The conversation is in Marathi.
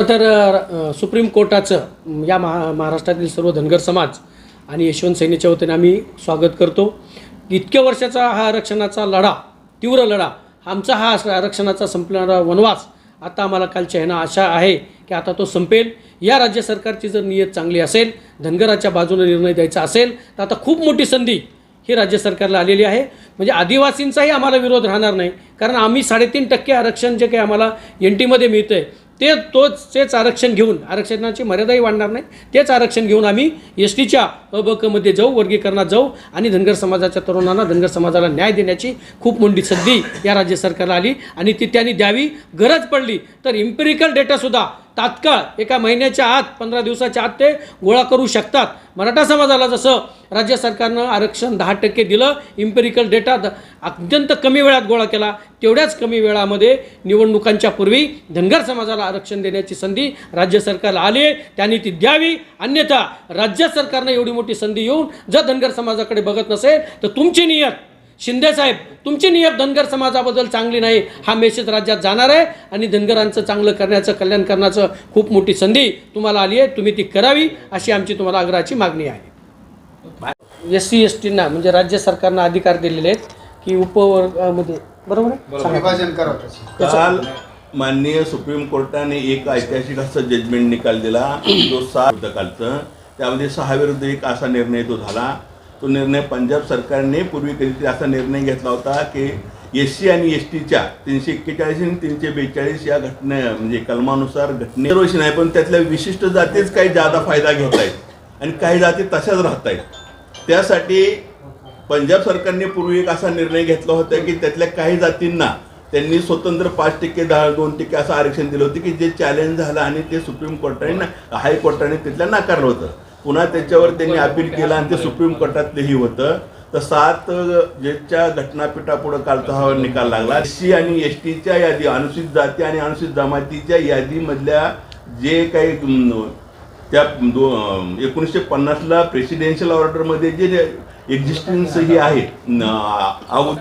तर सुप्रीम कोर्टाचं या महा महाराष्ट्रातील सर्व धनगर समाज आणि यशवंत सेनेच्या वतीने आम्ही स्वागत करतो. इतक्या वर्षाचा हा आरक्षणाचा लढा तीव्र लढा आमचा हा आरक्षणाचा संपणारा वनवास आता आम्हाला कालच्या ह्यानं आशा आहे की आता तो संपेल. या राज्य सरकारची जर नियत चांगली असेल धनगराच्या बाजूने निर्णय द्यायचा असेल तर आता खूप मोठी संधी ही राज्य सरकारला आलेली आहे. म्हणजे आदिवासींचाही आम्हाला विरोध राहणार नाही. कारण आम्ही साडेतीन टक्के आरक्षण जे काही आम्हाला एन टीमध्ये मिळतं आहे ते तोच तेच आरक्षण घेऊन आरक्षणाची मर्यादाही वाढणार नाही. तेच आरक्षण घेऊन आम्ही एस टीच्या अबकमध्ये जाऊ वर्गीकरणात जाऊ आणि धनगर समाजाच्या तरुणांना धनगर समाजाला न्याय देण्याची खूप मोठी संधी या राज्य सरकारला आली आणि ती त्यांनी द्यावी. गरज पडली तर इम्पेरिकल डेटासुद्धा तात्काळ एका महिन्याच्या आत पंधरा दिवसाच्या आत ते गोळा करू शकतात. मराठा समाजाला जसं राज्य सरकारनं आरक्षण दहा टक्के दिलं इम्पेरिकल डेटा द- अत्यंत कमी वेळात गोळा केला तेवढ्याच कमी वेळामध्ये निवडणुकांच्या पूर्वी धनगर समाजाला आरक्षण देण्याची संधी राज्य सरकारला आली आहे. त्यांनी ती द्यावी. अन्यथा राज्य सरकारनं एवढी मोठी संधी येऊन जर धनगर समाजाकडे बघत नसेल तर तुमची नियत शिंदे साहेब तुमची नियत धनगर समाजाबद्दल चांगली नाही हा मेसेज राज्यात जाणार आहे आणि धनगरांचं चांगलं करण्याचं कल्याण करण्याचं खूप मोठी संधी तुम्हाला आली आहे तुम्ही ती करावी अशी आमची तुम्हाला आग्रहाची मागणी आहे. एस सी एस टींना म्हणजे राज्य सरकारनं अधिकार दिलेले आहेत की उपवर्गामध्ये बरोबर आहे? काल माननीय सुप्रीम कोर्टाने एक ऐतिहासिक असं जजमेंट निकाल दिला तो सहा विरुद्ध कालचं त्यामध्ये सहा विरुद्ध एक असा निर्णय तो झाला. तो निर्णय पंजाब सरकारने पूर्वी कधीतरी असा निर्णय घेतला होता की एस सी आणि एस टीच्या तीनशे एक्केचाळीस आणि तीनशे बेचाळीस या घटने म्हणजे कलमानुसार घटने रोषी नाही पण त्यातल्या विशिष्ट जातीच काही जादा फायदा घेत आहेत आणि काही जाती तशाच राहत आहेत. त्यासाठी पंजाब सरकारने पूर्वी एक असा निर्णय घेतला होता की त्यातल्या काही जातींना त्यांनी स्वतंत्र पाच टक्के दहा दोन टक्के असं आरक्षण दिलं होतं की जे चॅलेंज झालं आणि ते सुप्रीम कोर्टाने हायकोर्टाने तिथल्या नाकारलं होतं. पुन्हा त्याच्यावर त्यांनी अपील केलं आणि ते सुप्रीम कोर्टातलंही होतं. तर सात जेच्या घटनापीठापुढं कालचा हा निकाल लागला. एस सी आणि एस टीच्या यादी अनुसूचित जाती आणि अनुसूचित जमातीच्या यादीमधल्या जे काही त्या दो एकोणीसशे पन्नासला प्रेसिडेन्शियल ऑर्डरमध्ये जे एक्झिस्टन्स ही आहे अगोदर